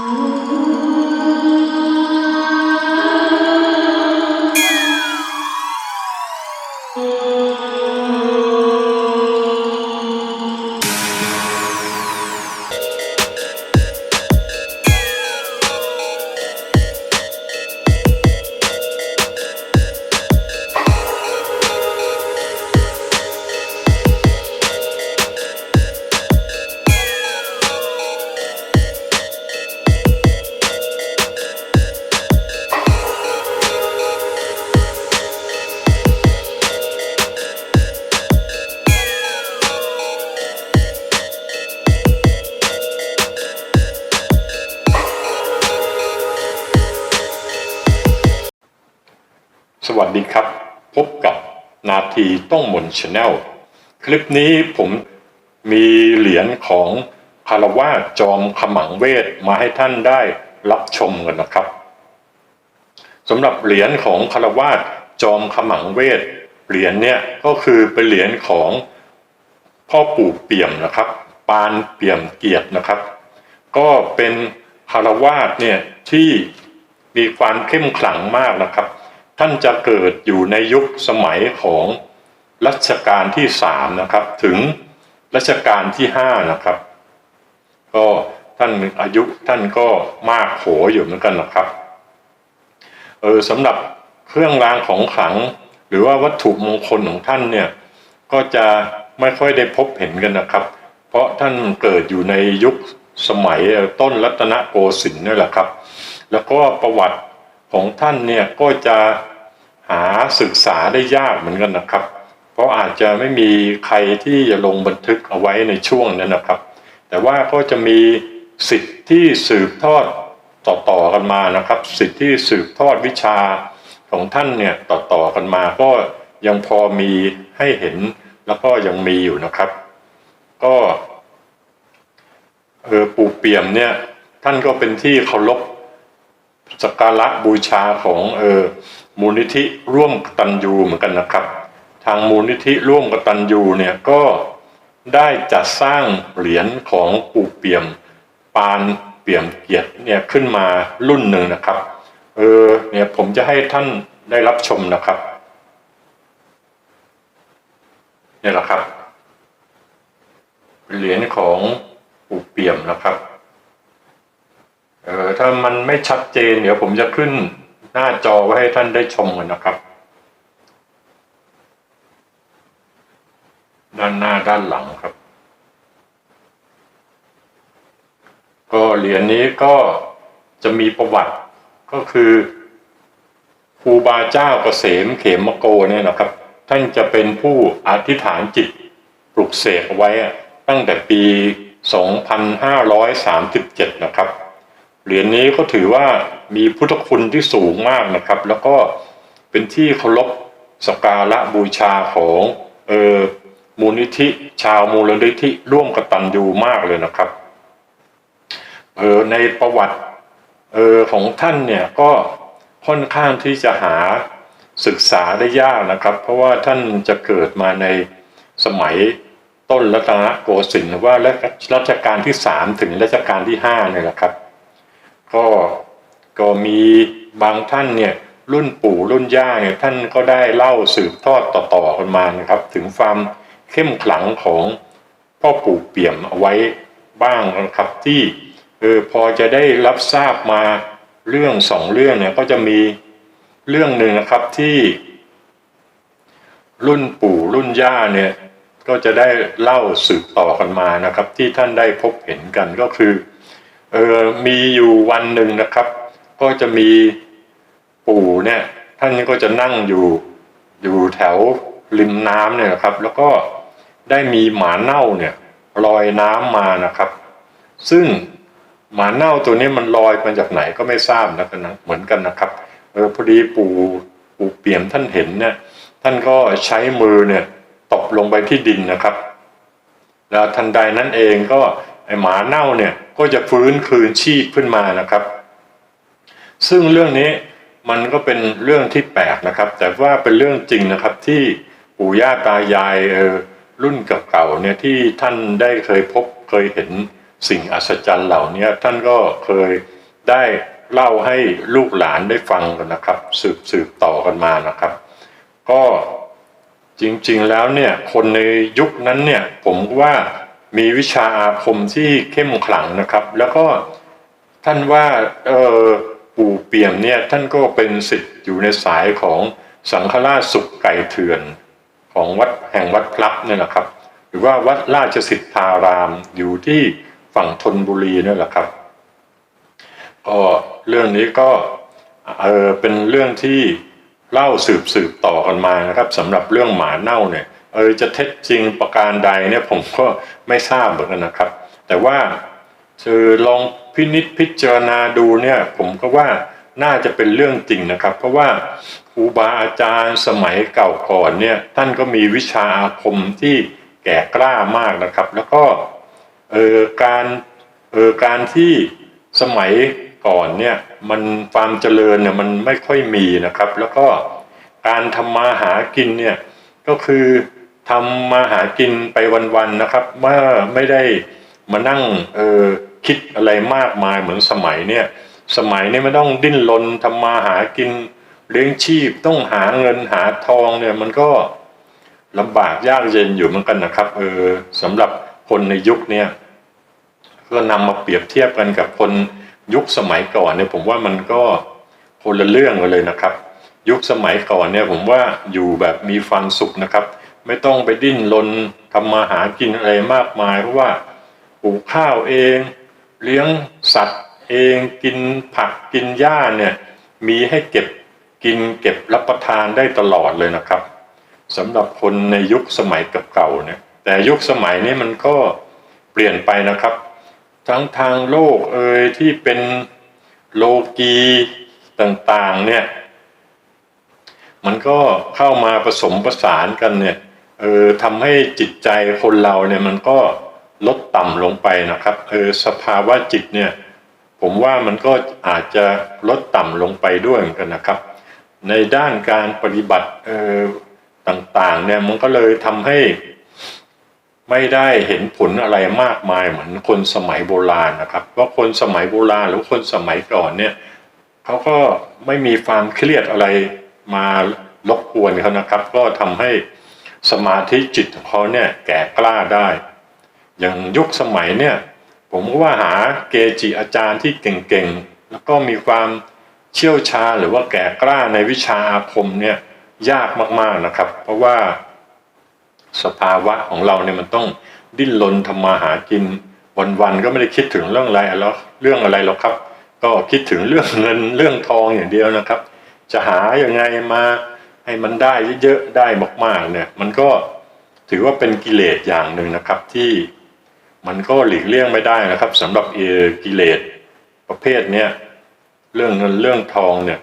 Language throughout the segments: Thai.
Oh. สวัสดีครับ พบกับนาทีต้องมนชาแนลคลิปนี้ผมมีเหรียญของคารวาจอมขมังเวทมาให้ท่านได้รับชมกันนะครับสำหรับเหรียญของคารวาจอมขมังเวทเหรียญเนี่ยก็คือเป็นเหรียญของพ่อปู่เปี่ยมนะครับ ปานเปี่ยมเกียรตินะครับ ก็เป็นคารวาสเนี่ยที่มีความเข้มขลังมากนะครับ ท่านจะเกิดอยู่ในยุคสมัยของรัชกาลที่สามนะครับ ถึงรัชกาลที่ห้านะครับ ก็ท่านอายุท่านก็มากโขอยู่เหมือนกันนะครับเออสำหรับเครื่องรางของขลัง หรือว่าวัตถุมงคลของท่านเนี่ยก็จะไม่ค่อยได้พบเห็นกันนะครับ เพราะท่านเกิดอยู่ในยุคสมัยต้นรัตนโกสินทร์นี่แหละครับ แล้วก็ประวัติ ของท่านเนี่ยก็จะหาศึกษาได้ยากเหมือนกันนะครับ เพราะอาจจะไม่มีใครที่จะลงบันทึกเอาไว้ในช่วงนั้นนะครับ แต่ว่าก็จะมีสิทธิ์ที่สืบทอดต่อๆกันมานะครับ สิทธิ์ที่สืบทอดวิชาของท่านเนี่ยต่อๆกันมาก็ยังพอมีให้เห็นแล้วก็ยังมีอยู่นะครับ ก็เออปู่เปี่ยมเนี่ยท่านก็เป็นที่เคารพ สักการะบูชาของเออมูลนิธิร่วมกตัญญูเหมือนกันนะครับ ทางมูลนิธิร่วมกตัญญูเนี่ยก็ได้จัดสร้างเหรียญของปู่เปี่ยม ปานเปี่ยมเกียรติเนี่ยขึ้นมารุ่นหนึ่งนะครับ เออเนี่ยผมจะให้ท่านได้รับชมนะครับเนี่ยแหละครับเหรียญของปู่เปี่ยมนะครับ เออถ้ามันไม่ชัดเจนเดี๋ยวผมจะขึ้นหน้าจอไว้ให้ท่านได้ชมกันนะครับ ด้านหน้าด้านหลังครับ ก็เหรียญนี้ก็จะมีประวัติก็คือครูบาเจ้าเกษมเขมโกเนี่ยนะครับ ท่านจะเป็นผู้อธิษฐานจิตปลุกเสกไว้ตั้งแต่ปี 2537 นะครับ เหรียญนี้ก็ถือว่ามีพุทธคุณที่สูงมากนะครับ แล้วก็เป็นที่เคารพสักการะบูชาของเออมูลนิธิ ชาวมูลนิธิร่วมกตัญญูมากเลยนะครับเออในประวัติเออของท่านเนี่ยก็ค่อนข้างที่จะหาศึกษาได้ยากนะครับ เพราะว่าท่านจะเกิดมาในสมัยต้นรัตนโกสินทร์หรือว่ารัชกาลที่สามถึงรัชกาลที่ห้าเนี่ยแหละครับ ก็ก็มีบางท่านเนี่ยรุ่นปู่รุ่นย่าเนี่ยท่านก็ได้เล่าสืบทอดต่อๆกันมานะครับ ถึงความเข้มขลังของพ่อปู่เปี่ยมเอาไว้บ้างนะครับที่เออพอจะได้รับทราบมาเรื่องสองเรื่องเนี่ยก็จะมีเรื่องหนึ่งนะครับที่ รุ่นปู่รุ่นย่าเนี่ยก็จะได้เล่าสืบต่อกันมานะครับ ที่ท่านได้พบเห็นกันก็คือ เออมีอยู่วันหนึ่งนะครับ ก็จะมีปู่เนี่ย ท่านก็จะนั่งอยู่อยู่แถวริมน้ำเนี่ยนะครับ แล้วก็ได้มีหมาเน่าเนี่ยลอยน้ำมานะครับ ซึ่งหมาเน่าตัวนี้มันลอยมาจากไหนก็ไม่ทราบนะกันนะเหมือนกันนะครับเออพอดีปู่ปู่เปี่ยมท่านเห็นเนี่ย ท่านก็ใช้มือเนี่ยตบลงไปที่ดินนะครับ แล้วทันใดนั้นเองก็ ไอหมาเน่าเนี่ยก็จะฟื้นคืนชีพขึ้นมานะครับ ซึ่งเรื่องนี้มันก็เป็นเรื่องที่แปลกนะครับ แต่ว่าเป็นเรื่องจริงนะครับที่ปู่ย่าตายายเออรุ่นเก่าๆเนี่ยที่ท่านได้เคยพบเคยเห็นสิ่งอัศจรรย์เหล่านี้ท่านก็เคยได้เล่าให้ลูกหลานได้ฟังกันนะครับ สืบสืบต่อกันมานะครับ ก็จริงๆแล้วเนี่ยคนในยุคนั้นเนี่ยผมว่า มีวิชาอาคมที่เข้มขลังนะครับ แล้วก็ท่านว่าเออปู่เปี่ยมเนี่ยท่านก็เป็นสิทธิ์อยู่ในสายของสังฆราชสุขไก่เถื่อนของวัดแห่งวัดพลับเนี่ยนะครับ หรือว่าวัดราชสิทธารามอยู่ที่ฝั่งธนบุรีนี่แหละครับก็เรื่องนี้ก็เออเป็นเรื่องที่เล่าสืบสืบต่อกันมานะครับสำหรับเรื่องหมาเน่าเนี่ย เออจะเท็จจริงประการใดเนี่ยผมก็ไม่ทราบเหมือนกันนะครับ แต่ว่าคือลองพินิจพิจารณาดูเนี่ยผมก็ว่าน่าจะเป็นเรื่องจริงนะครับ เพราะว่าครูบาอาจารย์สมัยเก่าก่อนเนี่ยท่านก็มีวิชาอาคมที่แก่กล้ามากนะครับ แล้วก็เออการเออการที่สมัยก่อนเนี่ยมันความเจริญเนี่ยมันไม่ค่อยมีนะครับ แล้วก็การทำมาหากินเนี่ยก็คือ ทำมาหากินไปวันๆนะครับเมื่อไม่ได้มานั่งเออคิดอะไรมากมายเหมือนสมัยเนี่ยสมัยนี้ไม่ต้องดิ้นรนทำมาหากินเลี้ยงชีพต้องหาเงินหาทองเนี่ยมันก็ลำบากยากเย็นอยู่เหมือนกันนะครับเออสำหรับคนในยุคเนี้ยก็นำมาเปรียบเทียบกันกับคนยุคสมัยก่อนเนี่ยผมว่ามันก็คนละเรื่องกันเลยนะครับ ยุคสมัยก่อนเนี่ยผมว่าอยู่แบบมีความสุขนะครับ ไม่ต้องไปดิ้นรนทำมาหากินอะไรมากมาย เพราะว่าปลูกข้าวเอง เลี้ยงสัตว์เองกินผักกินหญ้าเนี่ยมีให้เก็บกินเก็บรับประทานได้ตลอดเลยนะครับสำหรับคนในยุคสมัยเก่าๆเนี่ยแต่ยุคสมัยนี้มันก็เปลี่ยนไปนะครับ ทั้งทางโลกเอ่ยที่เป็นโลกีต่างๆเนี่ยมันก็เข้ามาผสมประสานกันเนี่ย เออทำให้จิตใจคนเราเนี่ยมันก็ลดต่ำลงไปนะครับเออสภาวะจิตเนี่ยผมว่ามันก็อาจจะลดต่ำลงไปด้วยเหมือนกันนะครับ ในด้านการปฏิบัติเออต่างๆเนี่ยมันก็เลยทำให้ไม่ได้เห็นผลอะไรมากมายเหมือนคนสมัยโบราณนะครับเพราะคนสมัยโบราณหรือคนสมัยก่อนเนี่ยเขาก็ไม่มีความเครียดอะไรมารบกวนเขานะครับ ก็ทำให้ สมาธิจิตของเขาเนี่ยแก่กล้าได้ อย่างยุคสมัยเนี่ยผมว่าหาเกจิอาจารย์ที่เก่งๆ แล้วก็มีความเชี่ยวชาญหรือว่าแก่กล้าในวิชาอาคมเนี่ยยากมากๆนะครับ เพราะว่าสภาวะของเราเนี่ยมันต้องดิ้นรนทำมาหากิน วันๆก็ไม่ได้คิดถึงเรื่องอะไรแล้วเรื่องอะไรหรอกครับ ก็คิดถึงเรื่องเงินเรื่องทองอย่างเดียวนะครับ จะหายังไงมา ให้มันได้เยอะๆได้มากๆเนี่ยมันก็ถือว่าเป็นกิเลสอย่างหนึ่งนะครับที่มันก็หลีกเลี่ยงไม่ได้นะครับสำหรับเออกิเลสประเภทเนี้ยเรื่องเงินเรื่องทองเนี่ย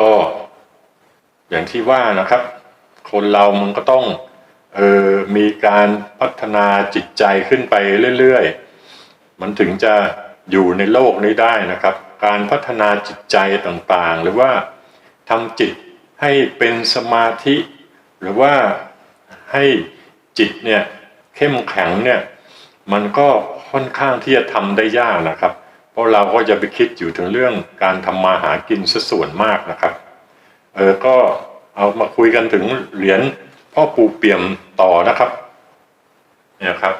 ก็อย่างที่ว่านะครับ คนเรามันก็ต้องเออมีการพัฒนาจิตใจขึ้นไปเรื่อยๆ มันถึงจะอยู่ในโลกนี้ได้นะครับ การพัฒนาจิตใจต่างๆ หรือว่าทำจิต ให้เป็นสมาธิ หรือว่าให้จิตเนี่ยเข้มแข็งเนี่ยมันก็ค่อนข้างที่จะทำได้ยากนะครับ เพราะเราก็จะไปคิดอยู่ถึงเรื่องการทำมาหากินซะส่วนมากนะครับเออก็เอามาคุยกันถึงเหรียญพ่อปู่เปี่ยมต่อนะครับเนี่ยครับ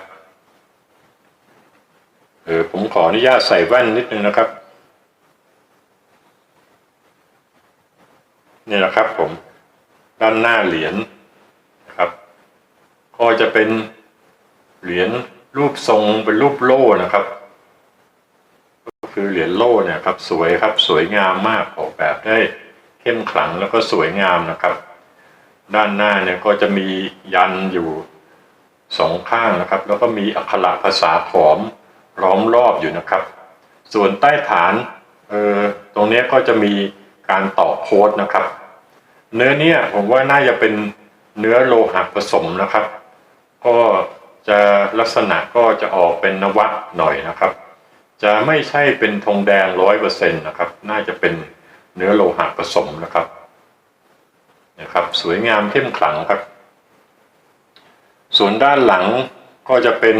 เออผมขออนุญาตใส่แว่นนิดนึงนะครับ นี่แหละครับ ผม ด้านหน้าเหรียญนะครับ ก็จะเป็นเหรียญรูปทรงเป็นรูปโล่นะครับ ก็คือเหรียญโล่เนี่ยครับ สวยครับ สวยงามมากออกแบบได้เข้มขลังแล้วก็สวยงามนะครับ ด้านหน้าเนี่ยก็จะมียันอยู่สองข้างนะครับ แล้วก็มีอักขระภาษาขอมล้อมรอบอยู่นะครับ ส่วนใต้ฐานเออตรงนี้ก็จะมีการต่อโค้ดนะครับ เนื้อเนี่ยผมว่าน่าจะเป็นเนื้อโลหะผสมนะครับ ก็จะลักษณะก็จะออกเป็นนวะหน่อยนะครับ จะไม่ใช่เป็นทองแดงร้อยเปอร์เซ็นต์นะครับ น่าจะเป็นเนื้อโลหะผสมนะครับนะครับ สวยงามเข้มขลังครับ ส่วนด้านหลังก็จะเป็น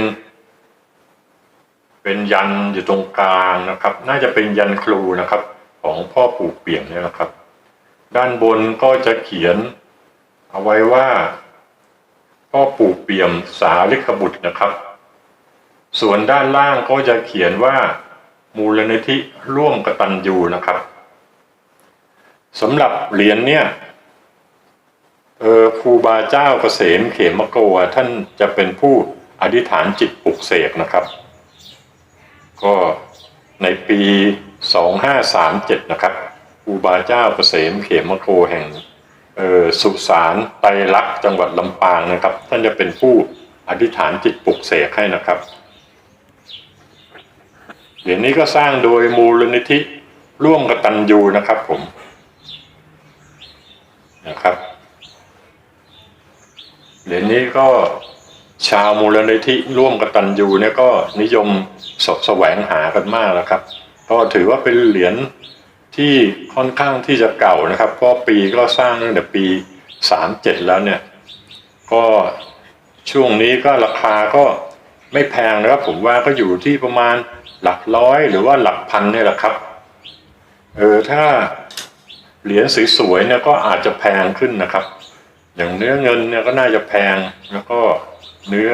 เป็นยันอยู่ตรงกลางนะครับ น่าจะเป็นยันครูนะครับ ของพ่อปู่เปี่ยมเนี่ยนะครับ ด้านบนก็จะเขียน เอาไว้ว่าพ่อปู่เปี่ยมสาลิกบุตรนะครับ ส่วนด้านล่างก็จะเขียนว่า มูลนิธิร่วมกตัญญูนะครับสำหรับเหรียญเนี่ยเออครูบาเจ้าเกษมเขมโกะท่านจะเป็นผู้อธิษฐานจิตปลุกเสกนะครับ ก็ในปี 2537 นะครับ ครูบาเจ้าเกษมเขมโกแห่งสุสานไตรลักษ์จังหวัดลำปางนะครับ ท่านจะเป็นผู้อธิษฐานจิตปลุกเสกให้นะครับเหรียญนี้ก็สร้างโดยมูลนิธิร่วมกตัญญูนะครับผมนะครับเหรียญนี้ก็ชาวมูลนิธิร่วมกตัญญูเนี่ยก็นิยมสดแสวงหากันมากแล้วครับ ก็ถือว่าเป็นเหรียญ ที่ค่อนข้างที่จะเก่านะครับเพราะปีก็สร้างตั้งแต่ปี 37 แล้วเนี่ย ก็ช่วงนี้ก็ราคาก็ไม่แพงนะครับ ผมว่าก็อยู่ที่ประมาณหลักร้อยหรือว่าหลักพันเนี่ยแหละครับเออถ้าเหรียญสวยๆเนี่ยก็อาจจะแพงขึ้นนะครับ อย่างเนื้อเงินเนี่ยก็น่าจะแพงแล้วก็เนื้อ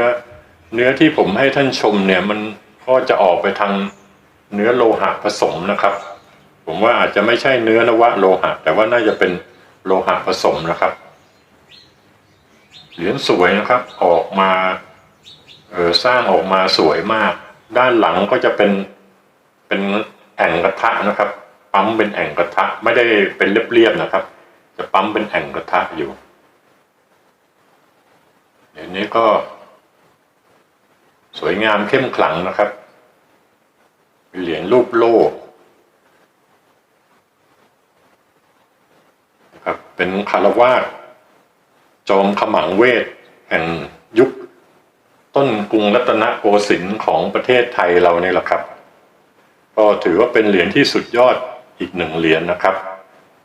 เนื้อที่ผมให้ท่านชมเนี่ยมันก็จะออกไปทางเนื้อโลหะผสมนะครับ ผมว่าอาจจะไม่ใช่เนื้อนวะโลหะ แต่ว่าน่าจะเป็นโลหะผสมนะครับ เหรียญสวยนะครับออกมาเออสร้างออกมาสวยมาก ด้านหลังก็จะเป็นเป็นแอ่งกระทะนะครับปั๊มเป็นแอ่งกระทะไม่ได้เป็นเรียบๆนะครับ จะปั๊มเป็นแอ่งกระทะอยู่เดี๋ยวนี้ก็ สวยงามเข้มขลังนะครับเหรียญรูปโล่นะครับ เป็นคารวาสจอมขมังเวทแห่งยุคต้นกรุงรัตนโกสินทร์ของประเทศไทยเราเนี่ยแหละครับ ก็ถือว่าเป็นเหรียญที่สุดยอดอีกหนึ่งเหรียญนะครับ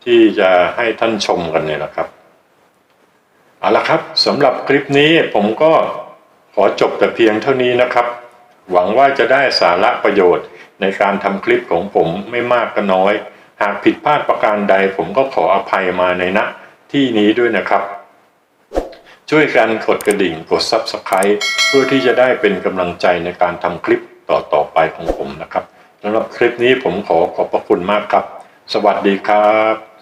ที่จะให้ท่านชมกันเนี่ยนะครับเอาละครับสำหรับคลิปนี้ผมก็ขอจบแต่เพียงเท่านี้นะครับ หวังว่าจะได้สาระประโยชน์ในการทำคลิปของผมไม่มากก็น้อย หากผิดพลาดประการใดผมก็ขออภัยมาในณที่นี้ด้วยนะครับ ช่วยกันกดกระดิ่งกด Subscribe เพื่อที่จะได้เป็นกำลังใจในการทำคลิปต่อๆไปของผมนะครับสำหรับคลิปนี้ผมขอขอบพระคุณมากครับ สวัสดีครับ